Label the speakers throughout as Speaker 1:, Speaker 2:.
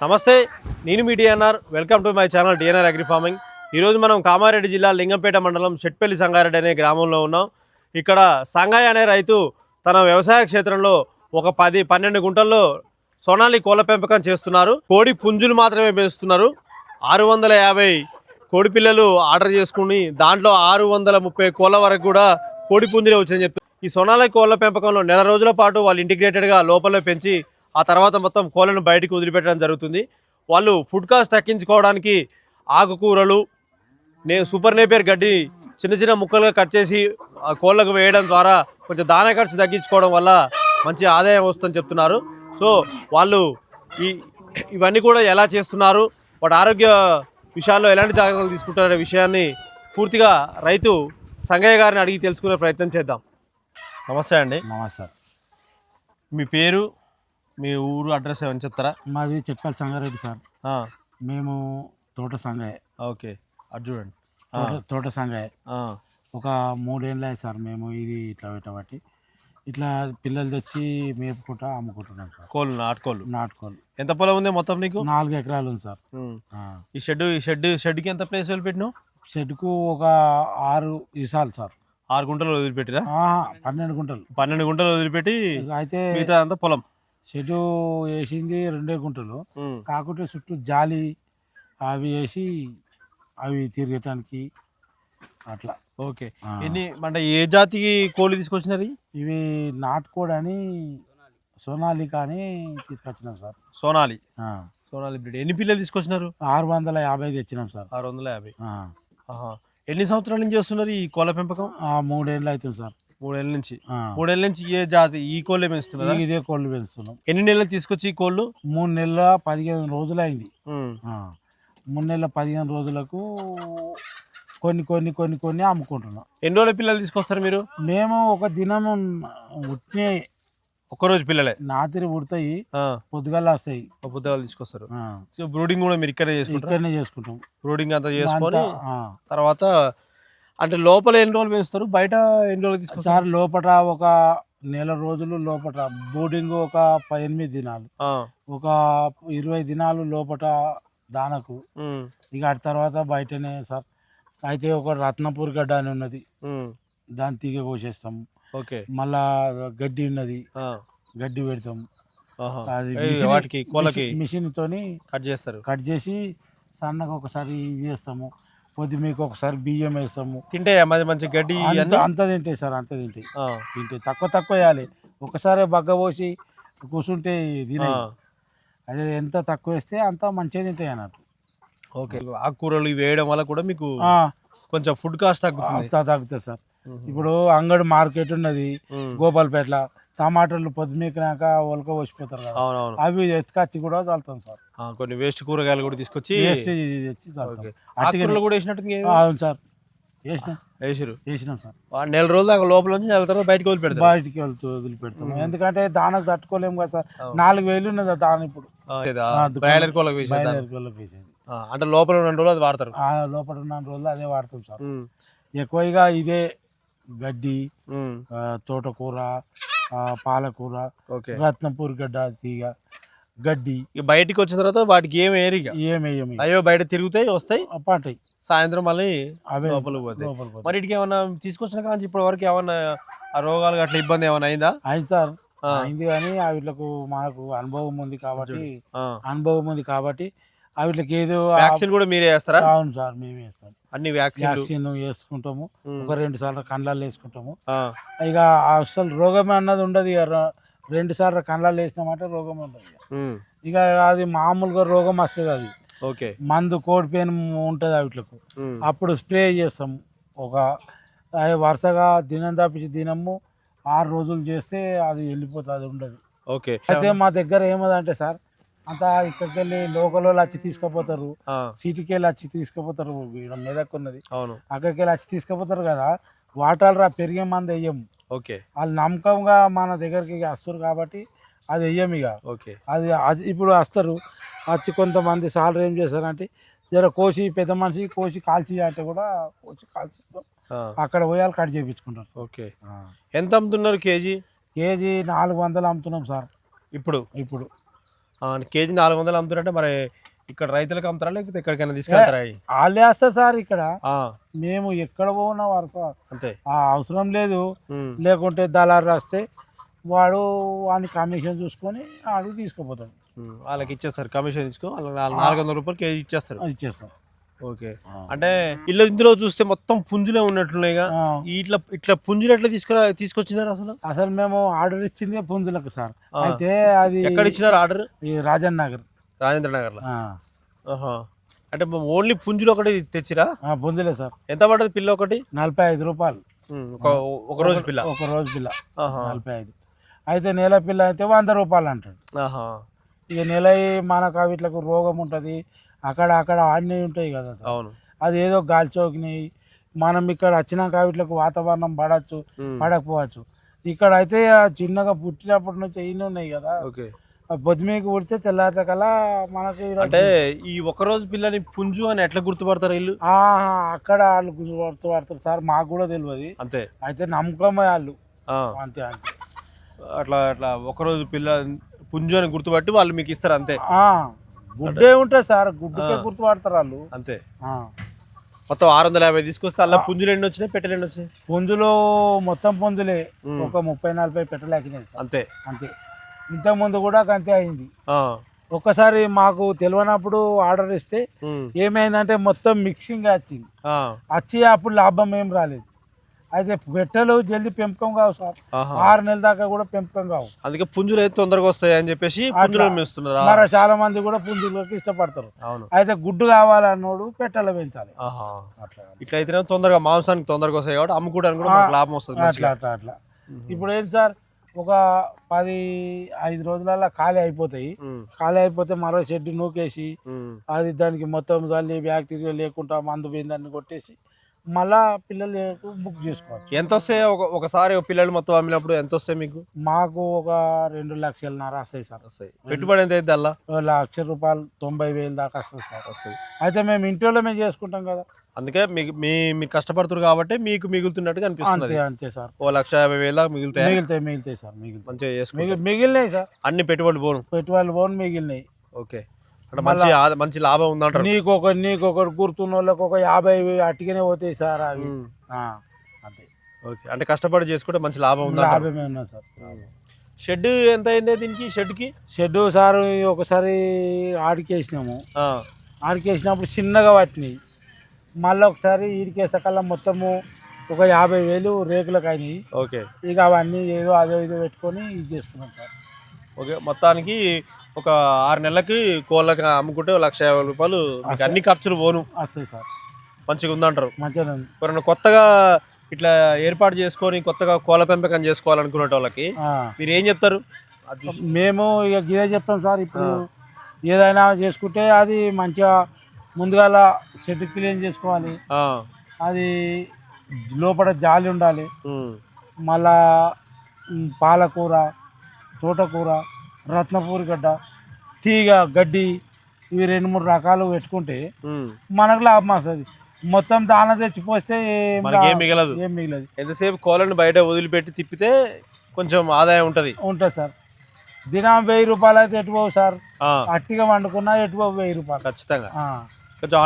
Speaker 1: నమస్తే నేను మీ DNR welcome to my channel DNR agri farming ఈరోజు మనం కామారెడ్డి జిల్లా లింగంపేట మండలం షెట్పల్లి సంగారెడ్డి అనే గ్రామంలో ఉన్నాం. ఇక్కడ సంగయ్య అనే రైతు తన వ్యవసాయ క్షేత్రంలో ఒక పది పన్నెండు గుంటల్లో సోనాలి కోళ్ళ పెంపకం చేస్తున్నారు. కోడి పుంజులు మాత్రమే పెంచుతున్నారు. ఆరు వందల యాభై కోడి పిల్లలు ఆర్డర్ చేసుకుని దాంట్లో ఆరు వందల ముప్పై కోళ్ళ వరకు కూడా కోడి పుంజులే వచ్చాయని చెప్పి ఈ సోనాలి కోళ్ళ పెంపకంలో నెల రోజుల పాటు వాళ్ళు ఇంటిగ్రేటెడ్గా లోపల పెంచి ఆ తర్వాత మొత్తం కోళ్ళను బయటికి వదిలిపెట్టడం జరుగుతుంది. వాళ్ళు ఫుడ్ కాస్ట్ తగ్గించుకోవడానికి ఆకుకూరలు నే సూపర్ నేపియర్ గడ్డి చిన్న చిన్న ముక్కలుగా కట్ చేసి ఆ కోళ్ళకు వేయడం ద్వారా కొంచెం దానా ఖర్చు తగ్గించుకోవడం వల్ల మంచి ఆదాయం వస్తుందని చెప్తున్నారు. సో వాళ్ళు ఈ ఇవన్నీ కూడా ఎలా చేస్తున్నారు? వాటి ఆరోగ్య విషయాల్లో ఎలాంటి జాగ్రత్తలు తీసుకుంటారనే విషయాన్ని పూర్తిగా రైతు సంగయ్య గారిని అడిగి తెలుసుకునే ప్రయత్నం చేద్దాం. నమస్తే అండి.
Speaker 2: నమస్తే
Speaker 1: మీ పేరు? మీ ఊరు అడ్రస్ ఏమని చెప్తారా?
Speaker 2: మాది చెట్పల్లి సంగారెడ్డి సార్.
Speaker 1: ఆ,
Speaker 2: మేము తోట సంగాయ.
Speaker 1: ఓకే. అది చూడండి. ఆ,
Speaker 2: తోట తోట సంగాయ.
Speaker 1: ఆ,
Speaker 2: ఒక మూడేళ్ళు సార్ మేము ఇది ఇట్లా పెట్టబట్టి. ఇట్లా పిల్లలు తెచ్చి మేపుకుంటా అమ్ముకుంటున్నాం సార్.
Speaker 1: కోళ్ళు నాటుకోళ్ళు.
Speaker 2: నాటుకోలు
Speaker 1: ఎంత పొలం ఉంది మొత్తం నీకు?
Speaker 2: నాలుగు ఎకరాలు ఉంది సార్.
Speaker 1: ఉమ్.
Speaker 2: ఆ.
Speaker 1: ఈ షెడ్ ఈ షెడ్ షెడ్కి ఎంత ప్లేస్ వదిలిపెట్టినావు?
Speaker 2: షెడ్కు ఒక ఆరు ఇసాలు సార్.
Speaker 1: ఆరు గుంటలు వదిలిపెట్టిరా?
Speaker 2: ఆహా, పన్నెండు గుంటలు.
Speaker 1: పన్నెండు గుంటలు వదిలిపెట్టి
Speaker 2: అయితే
Speaker 1: మిగతా అంతా పొలం.
Speaker 2: షెడ్ వేసింది రెండే గుంటలు. కాకుంటే చుట్టూ జాలి అవి వేసి అవి తిరగటానికి అట్లా.
Speaker 1: ఓకే. ఎన్ని అంటే ఏ జాతికి కోళ్ళు తీసుకొచ్చినారు? ఇవి?
Speaker 2: ఇవి నాటుకోడని సోనాలిక అని తీసుకొచ్చినాం సార్.
Speaker 1: సోనాలి. సోనాలి బ్రీడ్. ఎన్ని పిల్లలు తీసుకొచ్చినారు?
Speaker 2: ఆరు వందల యాభై తెచ్చినాం సార్.
Speaker 1: ఆరు వందల యాభై. ఎన్ని సంవత్సరాల నుంచి చేస్తున్నారు ఈ కోళ్ళ పెంపకం?
Speaker 2: ఆ, మూడేళ్ళు అవుతుంది సార్.
Speaker 1: మూడేళ్ళ నుంచి. మూడేళ్ళ నుంచి ఏ జాతి ఈ కోళ్ళే పెంచుతున్నారా?
Speaker 2: ఇదే కోళ్ళు పెంచుతున్నాం.
Speaker 1: ఎన్ని నెలలు తీసుకొచ్చి ఈ కోళ్ళు?
Speaker 2: మూడు నెలల పదిహేను రోజులు అయింది మూడు నెలల పదిహేను రోజులకు కొన్ని కొన్ని కొన్ని కొన్ని అమ్ముకుంటున్నాం.
Speaker 1: ఎన్ని రోజుల పిల్లలు తీసుకొస్తారు మీరు?
Speaker 2: మేము ఒక దినం ఉట్టినే
Speaker 1: ఒక్కరోజు పిల్లలే?
Speaker 2: నాతిరి ఉడతాయి
Speaker 1: ఆ,
Speaker 2: పొద్దుగాల వస్తాయి.
Speaker 1: పుస్తకాలు తీసుకొస్తారు. సో బ్రూడింగ్ కూడా మీరు ఇక్కడే చేసుకుంటారు?
Speaker 2: ఇక్కడనే చేసుకుంటాం.
Speaker 1: బ్రూడింగ్ అంతా చేసుకొని. తర్వాత అంటే లోపల ఎన్ని రోజులు పెంచుతారు బయట ఎన్ని రోజులు తీసుకొస్తారు?
Speaker 2: సార్ లోపట ఒక నెల రోజులు లోపట బోర్డింగ్ ఒక ప- ఎనిమిది దినాలు ఒక ఇరవై దినాలు లోపట దానకు. ఇక అటు తర్వాత బయటనే సార్. అయితే ఒక రత్నపూర్ గడ్డ అని ఉన్నది. దాన్ని తీగ కోసేస్తాం.
Speaker 1: ఓకే.
Speaker 2: మళ్ళా గడ్డి ఉన్నది. గడ్డి పెడతాం. అది
Speaker 1: వాటికి
Speaker 2: మిషన్ తోని
Speaker 1: కట్ చేస్తారు.
Speaker 2: కట్ చేసి సన్నగా ఒకసారి ఇది వేస్తాము పొద్దు మీకు ఒకసారి బియ్యం వేస్తాము.
Speaker 1: తింటే మంచి మంచి గడ్డి
Speaker 2: అంత తింటాయి సార్ అంత తింటాయి. తింటే తక్కువ తక్కువ వేయాలి. ఒకసారి బగ్గ పోసి కూర్చుంటే తినే అదే ఎంత తక్కువ వేస్తే అంత మంచిగా తింటాయి అన్నట్టు.
Speaker 1: ఓకే. ఆకుకూరలు ఇవి వేయడం వల్ల కూడా మీకు కొంచెం ఫుడ్ కాస్ట్ తగ్గుతుంది.
Speaker 2: తగ్గుతుంది సార్. ఇప్పుడు అంగడి మార్కెట్ ఉన్నది. గోపాల్పేటల టమాటాలు పొద్దుమీకినాక ఉలక పోసిపోతారు కదా.
Speaker 1: అవునవును.
Speaker 2: అవి ఎత్తుకొచ్చి కూడా చల్లుతాం సార్.
Speaker 1: కొన్ని వేస్ట్ కూరగాయలు కూడా తీసుకొచ్చి
Speaker 2: వేస్ట్ తెచ్చి
Speaker 1: ఆకుకూరలు కూడా వేసినట్టు?
Speaker 2: అవును సార్. వేసినాం
Speaker 1: వేసిరు
Speaker 2: వేసినాం సార్.
Speaker 1: నెల రోజులు దాకా లోపల నుంచి నెల తర్వాత బయటకు వదిలి పెడతారు.
Speaker 2: బయటికి వెళ్తూ వదిలిపెడతాం. ఎందుకంటే దానకు తట్టుకోలేము కదా సార్. నాలుగు వేలు ఉన్నది దాన ఇప్పుడు.
Speaker 1: బ్రాయిలర్ కోళ్ళకి వేసేది?
Speaker 2: బయలుదేరి కోళ్ళకి వేసేది.
Speaker 1: ఆ, అంటే లోపల రెండు రోజులు అది వాడతారు.
Speaker 2: లోపల ఉన్న రోజులు అదే వాడతాం సార్. ఎక్కువగా ఇదే గడ్డి తోటకూర పాలకూర రత్నపూర్ గడ్డ తీగ గడ్డి.
Speaker 1: బయటికి వచ్చిన తర్వాత వాటికి ఏం ఏరి ఇక?
Speaker 2: ఏమేమి
Speaker 1: అయ్యో బయట తిరుగుతాయి వస్తాయి.
Speaker 2: పంటాయి.
Speaker 1: సాయంత్రం మళ్ళీ
Speaker 2: అవే
Speaker 1: లోపలికి పోతాయి. మరి ఇటుకి ఏమన్నా తీసుకొచ్చిన కానీ ఇప్పటి వరకు ఏమన్నా ఆ రోగాలు అట్లా ఇబ్బంది ఏమైనా అయిందా?
Speaker 2: అయింది సార్. అయింది కానీ వీళ్ళకు మనకు అనుభవం ఉంది కాబట్టి. అనుభవం ఉంది కాబట్టి వీళ్ళకి ఏదో
Speaker 1: వ్యాక్సిన్ కూడా మీరే వేస్తారా
Speaker 2: అవును సార్ మేమే వేస్తాం
Speaker 1: అన్ని వ్యాక్సిన్
Speaker 2: వ్యాక్సిన్ వేసుకుంటాము. ఒక రెండు సార్లు కళ్ళల్లో వేసుకుంటాము. ఇక అసలు రోగం అన్నది ఉండదు రెండు సార్లు కళ్ళల్లో వేసినామంటే రోగం ఉండదు ఇక. అది మామూలుగా రోగం వస్తుంది అది.
Speaker 1: ఓకే.
Speaker 2: మందు కోడి పెయిన్ ఉంటుంది వీటికి అప్పుడు స్ప్రే చేస్తాం. ఒక వరుసగా దినం తప్పించి దినము ఆరు రోజులు చేస్తే అది వెళ్ళిపోతుంది ఉండదు.
Speaker 1: ఓకే.
Speaker 2: అయితే మా దగ్గర ఏమదంటే సార్ అంతా ఇక్కడికి వెళ్ళి లోకల్ వాళ్ళు వచ్చి తీసుకుపోతారు. సిటీకి వెళ్ళి వచ్చి తీసుకుపోతారు. మెదక్ ఉన్నది
Speaker 1: అవును.
Speaker 2: అక్కడికి వెళ్ళి వచ్చి తీసుకుపోతారు కదా వాటర్ రా పెరిగే మంది వెయ్యం
Speaker 1: ఓకే.
Speaker 2: వాళ్ళు నమ్మకంగా మన దగ్గరికి వస్తారు కాబట్టి అది వెయ్యం ఇక.
Speaker 1: ఓకే.
Speaker 2: అది అది ఇప్పుడు వస్తారు. వచ్చి కొంతమంది సాలరీ ఏం చేస్తారంటే జర కోసి పెద్ద మనిషి కోసి కాల్చి అంటే కూడా కోసి కాల్చిస్తాం. అక్కడ పోయాలి కట్ చేయించుకుంటారు
Speaker 1: ఓకే. ఎంత అమ్ముతున్నారు కేజీ?
Speaker 2: కేజీ నాలుగు వందలు అమ్ముతున్నాం సార్.
Speaker 1: ఇప్పుడు?
Speaker 2: ఇప్పుడు.
Speaker 1: కేజీ నాలుగు వందలు అమ్ముతారంటే మరి ఇక్కడ రైతులకు అమ్ముతారా లేకపోతే ఎక్కడికైనా తీసుకెళ్తారా?
Speaker 2: వాళ్ళే వస్తారు సార్ ఇక్కడ. మేము ఎక్కడ పోనా వరుస
Speaker 1: అంతే.
Speaker 2: ఆ అవసరం లేదు. లేకుంటే దళారు రాస్తే వాడు వాని కమిషన్ చూసుకొని వాడు తీసుకుపోతాడు.
Speaker 1: వాళ్ళకి ఇచ్చేస్తారు. కమిషన్ తీసుకో వాళ్ళకి నాలుగు వందల రూపాయలు కేజీ ఇచ్చేస్తారు.
Speaker 2: అది ఇచ్చేస్తాం
Speaker 1: ఓకే. అంటే ఇల్లు ఇందులో చూస్తే మొత్తం పుంజులే ఉన్నట్లున్నాయిగా. ఇట్లా ఇట్లా పుంజులు ఎట్లా తీసుకురా తీసుకొచ్చినారు అసలు?
Speaker 2: అసలు మేము ఆర్డర్ ఇచ్చింది పుంజులకు సార్. అయితే అది
Speaker 1: ఎక్కడ ఇచ్చినారు ఆర్డర్?
Speaker 2: ఈ రాజన్ నగర్
Speaker 1: రాజేంద్ర నగర్లో
Speaker 2: ఆ.
Speaker 1: ఆహా. అంటే ఓన్లీ పుంజులు ఒకటి తెచ్చిరా?
Speaker 2: ఆ, పుంజులే సార్.
Speaker 1: ఎంత పడుతుంది పిల్ల ఒకటి?
Speaker 2: నలభై ఐదు రూపాయలు.
Speaker 1: ఒక రోజు పిల్ల.
Speaker 2: ఒక రోజు పిల్ల. నలభై ఐదు. అయితే నెల పిల్ల అయితే వంద రూపాయలు అంటాడు. ఇక నెల మనకు వీటికి రోగం ఉంటుంది. అక్కడ అక్కడ అన్నీ ఉంటాయి కదా సార్.
Speaker 1: అవును.
Speaker 2: అది ఏదో గాలి చౌకినాయి మనం ఇక్కడ వచ్చినాక వీటికి వాతావరణం పడవచ్చు పడకపోవచ్చు. ఇక్కడ అయితే చిన్నగా పుట్టినప్పటి నుంచి ఇన్ని ఉన్నాయి కదా. పొద్దుమీకి పుడితే తెల్లారితే కల్లా మనకి
Speaker 1: అంటే ఈ ఒక రోజు పిల్లని పుంజు అని ఎట్లా గుర్తుపడతారు ఇల్లు
Speaker 2: ఆ, అక్కడ వాళ్ళు గుర్తు పడతారు సార్ మాకు కూడా తెలియదు
Speaker 1: అంతే.
Speaker 2: అయితే నమ్మకం వాళ్ళు. అంతే అంతే.
Speaker 1: అట్లా అట్లా ఒక రోజు పిల్ల పుంజు అని గుర్తుపట్టి వాళ్ళు మీకు ఇస్తారు అంతే.
Speaker 2: గుడ్డే ఉంటుంది సార్ గుడ్డుకే గుర్తుపడతారు వాళ్ళు.
Speaker 1: అంతే. మొత్తం ఆరు వందల యాభై తీసుకొస్తే అలా పుంజులు ఎన్ని వచ్చినాయి పెట్టెలు ఎన్ని వచ్చినాయి?
Speaker 2: పుంజులు మొత్తం పుంజులే. ఒక ముప్పై నలభై పెట్టలు వచ్చినాయి సార్.
Speaker 1: అంతే.
Speaker 2: అంతే. ఇంతకుముందు కూడా అంతే అయింది. ఒక్కసారి మాకు తెలియనప్పుడు ఆర్డర్ ఇస్తే ఏమైందంటే మొత్తం మిక్సింగ్ వచ్చింది. వచ్చి అప్పుడు లాభం ఏం రాలేదు. అయితే పెట్టెలు జల్దీ పెంపకం కావు సార్. ఆరు నెలల దాకా కూడా పెంపకం కావు.
Speaker 1: అందుకే పుంజులు అయితే తొందరగా వస్తాయి అని చెప్పేసి
Speaker 2: మరి చాలా మంది కూడా పుంజులకు ఇష్టపడతారు. అయితే గుడ్డు కావాలన్నోడు పెట్టెలు పెంచాలి.
Speaker 1: ఇట్లా అయితేనే తొందరగా మాంసానికి తొందరగా వస్తాయి కాబట్టి అమ్ముకోవడానికి కూడా లాభం వస్తుంది
Speaker 2: అట్లా అట్లా అట్లా. ఇప్పుడు ఏంటి సార్ ఒక పది ఐదు రోజులలో ఖాళీ అయిపోతాయి. ఖాళీ అయిపోతే మరో షెడ్ నూకేసి అది దానికి మొత్తం చల్లి బ్యాక్టీరియా లేకుండా మందు పోయిందని కొట్టేసి మళ్ళా పిల్లలు బుక్ చేసుకోవచ్చు.
Speaker 1: ఎంత వస్తాయి ఒక ఒకసారి పిల్లలు మొత్తం అమ్మినప్పుడు ఎంత వస్తాయి మీకు?
Speaker 2: మాకు ఒక రెండు లక్షలన్నర వస్తాయి సార్.
Speaker 1: వస్తాయి. పెట్టుబడి ఎంత అయితే అలా?
Speaker 2: ఓ లక్ష రూపాయలు తొంభై వేలు దాకా వస్తుంది సార్.
Speaker 1: వస్తాయి.
Speaker 2: అయితే మేము ఇంట్లో మేము చేసుకుంటాం కదా.
Speaker 1: అందుకే మీకు మీ మీరు కష్టపడుతున్నారు కాబట్టి మీకు మిగులుతున్నట్టుగా అనిపిస్తున్నది.
Speaker 2: అంతే సార్.
Speaker 1: ఓ లక్ష యాభై వేల మిగులుతాయి?
Speaker 2: మిగిలితాయి మిగిలితాయి సార్ మిగిలితాయి.
Speaker 1: మంచిగా చేసుకుంటారు.
Speaker 2: మిగిలి మిగిలినాయి సార్.
Speaker 1: అన్ని పెట్టుబడులు పోను?
Speaker 2: పెట్టుబడులు పోను మిగిలినాయి.
Speaker 1: ఓకే. మంచి మంచి లాభం ఉందంటారు.
Speaker 2: నీకు ఒక నీకు ఒకటి గుర్తున్న వాళ్ళకి ఒక యాభై అట్టిగానే పోతాయి సార్ అవి. అంతే.
Speaker 1: ఓకే. అంటే కష్టపడి చేసుకుంటే మంచి లాభం ఉందంటారు.
Speaker 2: లాభమే ఉన్నా సార్.
Speaker 1: షెడ్ ఎంత అయింది దీనికి షెడ్కి?
Speaker 2: షెడ్ సార్ ఒకసారి ఆడికేసినాము. ఆడికేసినప్పుడు చిన్నగా పట్టినాయి. మళ్ళీ ఒకసారి ఈడికేస్తే కల్లా మొత్తము ఒక యాభై వేలు రేకులకు అయినాయి
Speaker 1: ఓకే.
Speaker 2: ఇక అవన్నీ ఏదో అదో ఇదో పెట్టుకొని ఇది చేసుకున్నాం సార్.
Speaker 1: ఓకే. మొత్తానికి ఒక ఆరు నెలలకి కోళ్ళకి అమ్ముకుంటే లక్ష యాభై రూపాయలు. మీకు అన్ని ఖర్చులు పోను.
Speaker 2: వస్తాయి సార్.
Speaker 1: మంచిగా ఉందంటారు.
Speaker 2: మంచిగా
Speaker 1: ఎవరైనా కొత్తగా ఇట్లా ఏర్పాటు చేసుకొని కొత్తగా కోళ్ళ పెంపకం చేసుకోవాలనుకునే వాళ్ళకి. మీరు ఏం చెప్తారు?
Speaker 2: మేము ఇక ఇదే చెప్తాం సార్. ఇప్పుడు ఏదైనా చేసుకుంటే అది మంచిగా ముందుగాల షెడ్ క్లీన్ చేసుకోవాలి. అది లోపల జాలి ఉండాలి. మళ్ళా పాలకూర తోటకూర రత్నపూరి గడ్డ తీగ గడ్డి ఇవి రెండు మూడు రకాలు పెట్టుకుంటే. మనకు లాభం వస్తుంది. మొత్తం దాన తెచ్చి పోస్తే ఏం
Speaker 1: మిగలదు.
Speaker 2: ఏం మిగలదు.
Speaker 1: ఎంతసేపు కోళ్ళని బయట వదిలిపెట్టి తిప్పితే కొంచెం ఆదాయం ఉంటుంది.
Speaker 2: ఉంటుంది సార్. దినం వెయ్యి రూపాయలు అయితే ఎటు పోవు సార్? అట్టిగా వండుకున్నా ఎటు పోవు వెయ్యి రూపాయలు?
Speaker 1: ఖచ్చితంగా. కొంచెం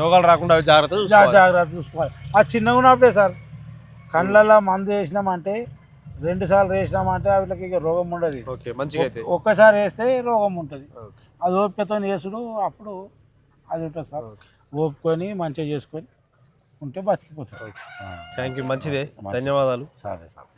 Speaker 1: రోగాలు రాకుండా జాగ్రత్త.
Speaker 2: జాగ్రత్త చూసుకోవాలి. ఆ చిన్నగా ఉన్నప్పుడే సార్ కళ్ళల్లో మందు వేసినామంటే రెండు సార్లు వేసినామంటే వీళ్ళకి ఇక రోగం ఉండదు.
Speaker 1: ఓకే మంచిగా అయితే.
Speaker 2: ఒక్కసారి వేస్తే రోగం ఉంటుంది. అది ఓపికతో వేసుడు అప్పుడు అది ఉంటుంది సార్. ఓపుకొని మంచిగా చేసుకొని ఉంటే బతికిపోతారు
Speaker 1: థ్యాంక్ యూ మంచిదే. ధన్యవాదాలు.
Speaker 2: సరే సార్.